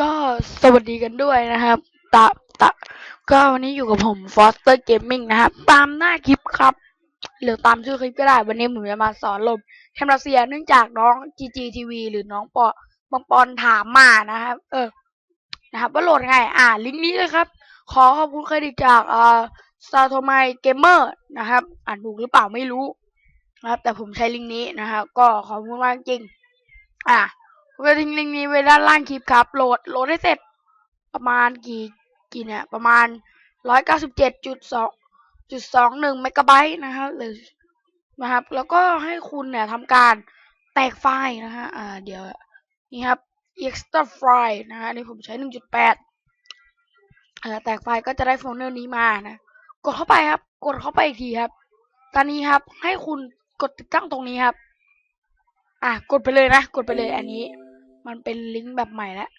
ก็สวัสดีกันด้วยนะครับ ตะตะก็วันนี้อยู่กับผม Foster Gaming นะครับ ตามหน้าคลิปครับ หรือตามชื่อคลิปก็ได้ วันนี้ผมจะมาสอนลมแคมรัสเซียเนื่องจากน้อง GGTV หรือน้องปอบางปอนถามมานะครับ เออ นะครับ ว่าโหลดไง อ่า ลิงก์นี้เลยครับ ขอขอบคุณเครดิตจากอ่า s t a r t o m y Gamer นะครับ อ่านถูกหรือเปล่าไม่รู้นะครับ แต่ผมใช้ลิงก์นี้นะครับ ก็ขอบคุณมากจริง อะผมจะทิ้งลิงก์นี้ไว้ด้านล่างคลิปครับ โหลด โหลดให้เสร็จ ประมาณกี่ กี่เนี่ย ประมาณร้อยเก้าสิบเจ็ดจุดสองจุดสองหนึ่งเมกะไบต์นะครับ หรือนะครับ แล้วก็ให้คุณเนี่ยทำการแตกไฟล์นะฮะ อ่า เดี๋ยว นี่ครับ extra file นะฮะอันนี่ผมใช้หนึ่งจุดแปดเออแตกไฟล์ก็จะได้โฟลเดอร์นี้มานะ กดเข้าไปครับ กดเข้าไปอีกทีครับ ตอนนี้ครับ ให้คุณกดติดตั้งตรงนี้ครับ อะ กดไปเลยนะ กดไปเลยอันนี้ มันเป็นลิงก์แบบใหม่แล้ว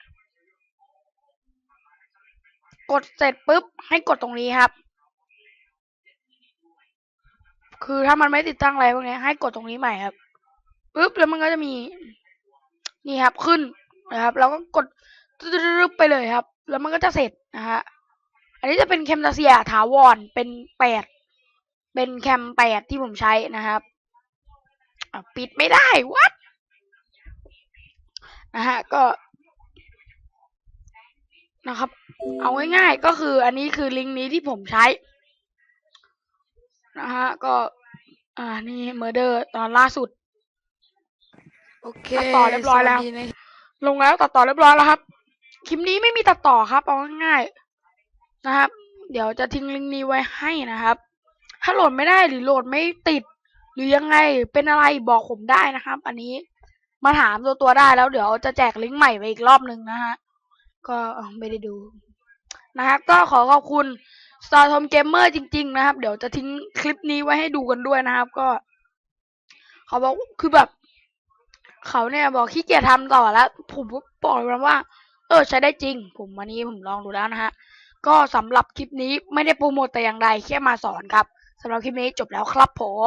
กดเสร็จปุ๊บ ให้กดตรงนี้ครับ คือถ้ามันไม่ติดตั้งอะไรพวกนี้ให้กดตรงนี้ใหม่ครับปุ๊บแล้วมันก็จะมี นี่ครับขึ้น นะครับแล้วก็กดตึ๊บไปเลยครับ แล้วมันก็จะเสร็จนะฮะอันนี้จะเป็นแคมตาเซียถาวรเป็นแปดเป็นแคมแปดที่ผมใช้นะครับอะปิดไม่ได้วัดนะฮะก็นะครับ เอาง่ายๆก็คืออันนี้คือลิงก์นี้ที่ผมใช้นะฮะก็ อ่านี่เมอร์เดอร์ตอนล่าสุด โอเคตัดต่อเรียบร้อยแล้วสสดีนะ ลงแล้วตัดต่อเรียบร้อยแล้วครับ คลิปนี้ไม่มีตัดต่อครับเอาง่ายๆนะครับ เดี๋ยวจะทิ้งลิงก์นี้ไว้ให้นะครับ ถ้าโหลดไม่ได้หรือโหลดไม่ติด หรือยังไงเป็นอะไรบอกผมได้นะครับ อันนี้มาถามตัวตัวได้แล้วเดี๋ยวจะแจกลิงก์ใหม่ไปอีกรอบหนึ่งนะฮะก็ไม่ได้ดูนะครับก็ขอขอบคุณ Star Tom Gamer จริง ๆ นะครับ เดี๋ยวจะทิ้งคลิปนี้ไว้ให้ดูกันด้วยนะครับ ก็เขาบอกคือแบบ เขาเนี่ยบอกขี้เกียจทำต่อแล้ว ผมก็บอกเลยว่า เออใช้ได้จริง ผมวันนี้ผมลองดูแล้วนะฮะ ก็สำหรับคลิปนี้ไม่ได้โปรโมทแต่อย่างใดแค่มาสอนครับสำหรับคลิปนี้จบแล้วครับผม